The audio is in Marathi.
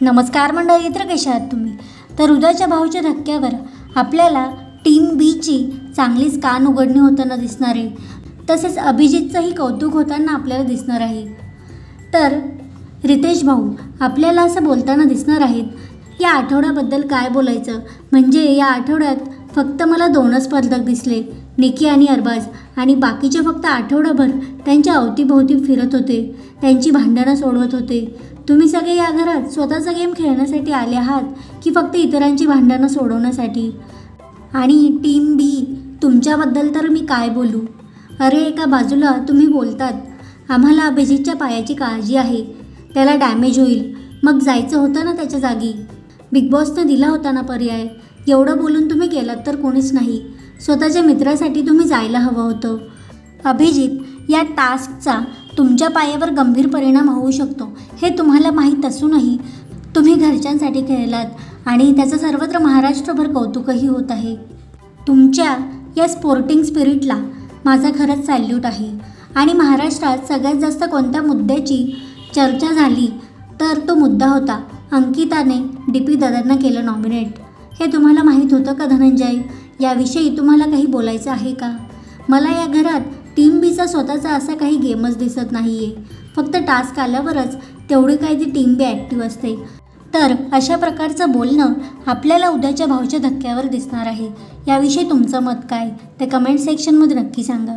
नमस्कार मंडळी तर कशा आहात तुम्ही? तर उद्याच्या भाऊच्या धक्क्यावर आपल्याला टीम बीची चांगलीच कान उघडणी होताना दिसणार आहे. तसेच अभिजितचंही कौतुक होताना आपल्याला दिसणार आहे. तर रितेश भाऊ आपल्याला असं बोलताना दिसणार आहेत या आठवड्याबद्दल काय बोलायचं? म्हणजे या आठवड्यात फक्त मला दोनच स्पर्धक दिसले. निकी आणि अरबाज आणि बाकीचे फक्त आठवडाभर त्यांच्या अवतीभोवती फिरत होते. त्यांची भांडणं सोडवत होते. तुम्ही सगळे या घरात स्वतःचा गेम खेळण्यासाठी आले आहात की फक्त इतरांची भांडणं सोडवण्यासाठी? आणि टीम बी तुमच्याबद्दल तर मी काय बोलू? अरे एका बाजूला तुम्ही बोलतात आम्हाला अभिजितच्या पायाची काळजी आहे. त्याला डॅमेज होईल. मग जायचं होतं ना त्याच्या जागी? बिग बॉसनं दिला होता ना पर्याय? एवढं बोलून तुम्ही गेलात तर कोणीच नाही. स्वतःच्या मित्रासाठी तुम्ही जायला हवं होतं. अभिजित या टास्कचा तुमच्या पायावर गंभीर परिणाम होऊ शकतो हे तुम्हाला माहीत असूनही तुम्ही घरच्यांसाठी खेळलात आणि त्याचं सर्वत्र महाराष्ट्रभर कौतुकही होत आहे. तुमच्या या स्पोर्टिंग स्पिरिटला माझा खरंच सॅल्यूट आहे आणि महाराष्ट्रात सगळ्यात जास्त कोणत्या मुद्द्याची चर्चा झाली तर तो मुद्दा होता अंकिताने डी पी दादांना केलं नॉमिनेट हे तुम्हाला माहीत होतं का धनंजय? याविषयी तुम्हाला काही बोलायचं आहे का? मला या घरात टीम बीचा स्वतःचा असा काही गेमच दिसत नाही आहे फक्त टास्क आल्यावरच तेवढी काही ती टीम बी ॲक्टिव्ह असते. तर अशा प्रकारचं बोलणं आपल्याला उद्याच्या भावच्या धक्क्यावर दिसणार आहे. याविषयी तुमचं मत काय? ते कमेंट सेक्शनमध्ये नक्की सांगा.